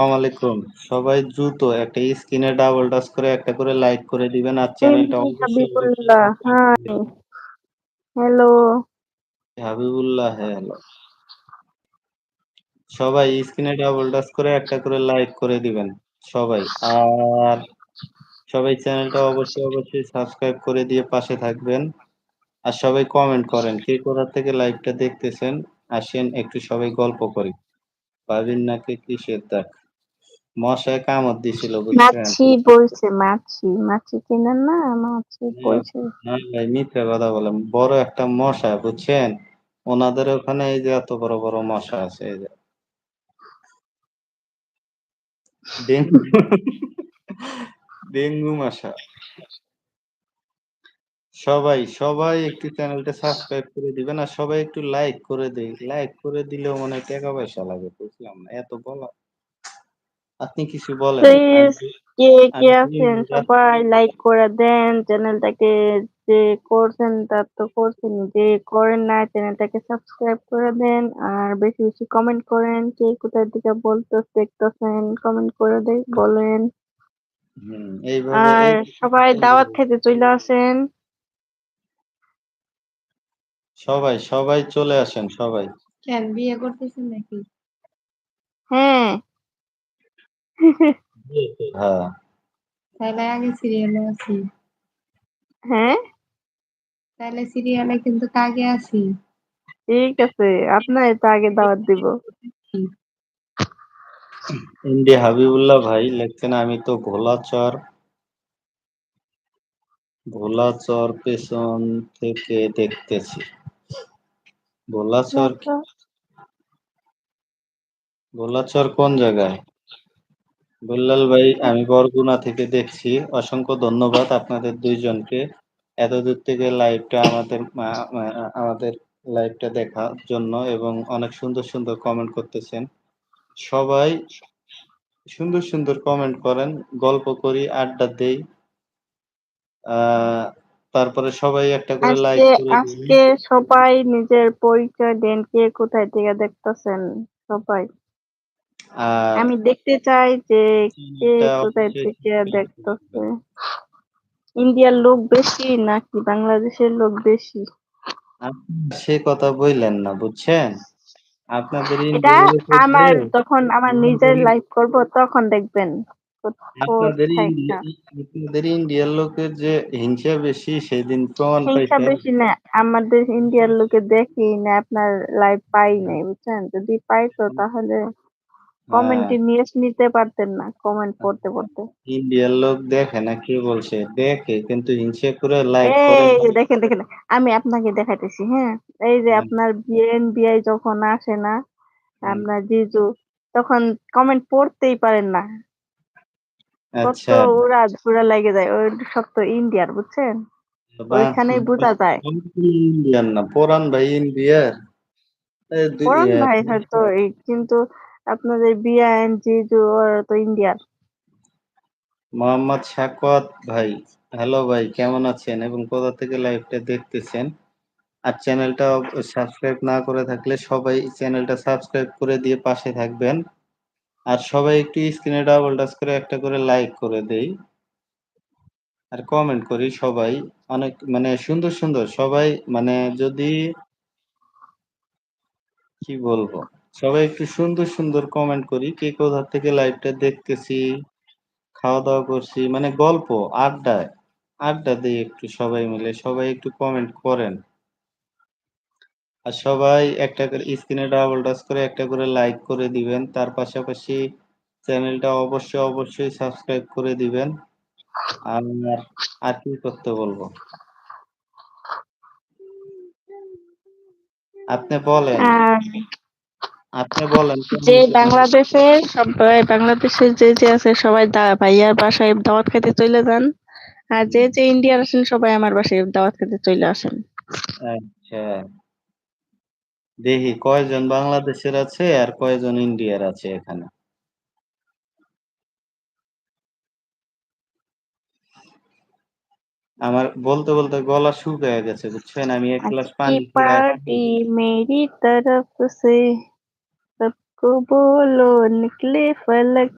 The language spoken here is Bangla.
আলাইকুম। সবাই দ্রুত একটা স্ক্রিনে ডাবল টাচ করে একটা করে লাইক করে দিবেন আর চ্যানেলটা। হ্যালো। হাবিবুল্লাহ হ্যালো। সবাই স্ক্রিনে ডাবল টাচ করে একটা করে লাইক করে দিবেন। সবাই। আর সবাই চ্যানেলটা অবশ্যই, অবশ্যই সাবস্ক্রাইব করে দিয়ে পাশে থাকবেন। আর সবাই কমেন্ট করেন। কে কোথা থেকে লাইভটা দেখতেছেন? আসেন একটু সবাই গল্প করি। পাবিন নাকি কিসের দাগ? মশায় কামড় দিছিল মাছি বলছে মাছি। মাছি চেনেন না? মাছি বলছে। না ভাই মিথ্যা কথা বলেন। বড় একটা মশা বুঝছেন? ওনাদের ওখানে এই যে এত বড়, বড় মশা আছে এই যে। ডেঙ্গু ডেঙ্গু মশা। সবাই, সবাই একটু চ্যানেলটা সাবস্ক্রাইব করে দিবেন আর সবাই একটু লাইক করে দেই। লাইক করে দিলেও মনে হয় টাকা পয়সা লাগে বুঝলাম না। এত বলা আপনি কিছু বলেন। প্লিজ কে, কে আছেন সবাই লাইক করে দেন। চ্যানেলটাকে যে করছেন তার তো করছেন যে করেন না চ্যানেলটাকে সাবস্ক্রাইব করে দেন। আর বেশি, বেশি কমেন্ট করেন। কে কোথা থেকে বলতেছে দেখতেছেন কমেন্ট করে দেই বলেন। আর সবাই দাওয়াত খেতে চলে আসেন। সবাই, সবাই চলে আসেন সবাই। কেন বিয়ে করতেছেন নাকি? হ্যাঁ। হ্যাঁ। তাহলে আগে সিরিয়ালে আছি। হ্যাঁ? তাহলে সিরিয়ালে কিন্তু আগে আছি। ঠিক আছে। আপনারই তো আগে দাওয়াত দিব। এমডি হাবিবুল্লাহ ভাই লিখছেন আমি তো ভোলাচর ভোলাচর পেছন থেকে দেখতেছি। ভোলাচর কি? ভোলাচর কোন জায়গায়? বল্লাল ভাই আমি বরগুনা থেকে দেখছি। অসংখ্য ধন্যবাদ আপনাদের ২ জনকে। এতদূর থেকে লাইভটা আমাদের আমাদের লাইভটা দেখার জন্য এবং অনেক সুন্দর, সুন্দর কমেন্ট করতেছেন। সবাই সুন্দর, সুন্দর কমেন্ট করেন, গল্প করি, আড্ডা দেই। তারপরে সবাই একটা করে লাইক। আজকে সবাই নিজের পরিচয় দেন। কে কোথায় থেকে দেখতেছেন সবাই। আমি দেখতে চাই যে কে কোথায় থেকে দেখতেছে। ইন্ডিয়ার লোক বেশি নাকি বাংলাদেশের লোক বেশি? সে কথা বইলেন না বুঝছেন? আপনাদের এটা আমার যখন আমার নিজের লাইভ করব তখন দেখবেন। আপনাদের। আপনাদের ইন্ডিয়ার লোকের যে হিংসা বেশি সেদিন প্রমাণ হিংসা বেশি না। আমাদের ইন্ডিয়ার লোকে দেখি না আপনার লাইভ পাই নাই বুঝছেন? যদি পাইতো তাহলে। কমেন্টে নিউজ নিতে পারতেন না কমেন্ট পড়তে, পড়তে। ইন্ডিয়ার লোক দেখে না কে বলছে? দেখে কিন্তু হিংসা করে লাইক করে এই যে দেখেন, দেখেন আমি আপনাকে দেখাইতেছি হ্যাঁ? এই যে আপনার বিএনবিআই যখন আসে না আপনার জিজু তখন কমেন্ট পড়তেই পারেন না। আচ্ছা। উড়াধুরা লেগে যায়। ওই সব তো ইন্ডিয়ার বুঝছেন? বাহ! ওইখানেই বুঝা যায়। ইন্ডিয়ান না। পরান ভাই ইন্ডিয়ার। পরান ভাই হয়তো কিন্তু আপনাদের বিআইন জিজু ওরা তো ইন্ডিয়ার। মোহাম্মদ সাখাওয়াত ভাই, হ্যালো ভাই কেমন আছেন? এবং কোথা থেকে লাইভটা দেখতেছেন? আর চ্যানেলটা সাবস্ক্রাইব না করে থাকলে সবাই চ্যানেলটা সাবস্ক্রাইব করে দিয়ে পাশে থাকবেন। আর সবাই একটু স্ক্রিনে ডাবল টাচ করে একটা করে লাইক করে দেই। আর কমেন্ট করি সবাই। অনেক মানে সুন্দর, সুন্দর সবাই মানে যদি কি বলব? সবাই একটু সুন্দর, সুন্দর কমেন্ট করি। কে কোথা থেকে লাইভটা দেখতেছি, খাওয়া-দাওয়া করছি মানে গল্প, আড্ডায়, আড্ডা দেই একটু সবাই মিলে। সবাই একটু কমেন্ট করেন। আর সবাই একটা করে স্ক্রিনে ডাবল টাচ করে একটা করে লাইক করে দিবেন। তার পাশাপাশি চ্যানেলটা অবশ্যই, অবশ্যই সাবস্ক্রাইব করে দিবেন। আর, আর কি করতে বলব? আপনি বলেন। আপনি বলেন যে বাংলাদেশের সব বাংলাদেশের যে যে আছে সবাই ভাইয়ার বাসায় দাওয়াত খেতে চলে যান। আর যে যে ইন্ডিয়ার আসেন সবাই আমার বাসায় দাওয়াত খেতে চলে আসেন। আচ্ছা। দেখি কয়জন বাংলাদেশের আছে আর কয়জন ইন্ডিয়ার আছে এখানে? আমার বলতে বলতে গলা শুকায় গেছে বুঝছেন? আমি এক গ্লাস পানি মেরি তরফ সে को बोलो निकले फलक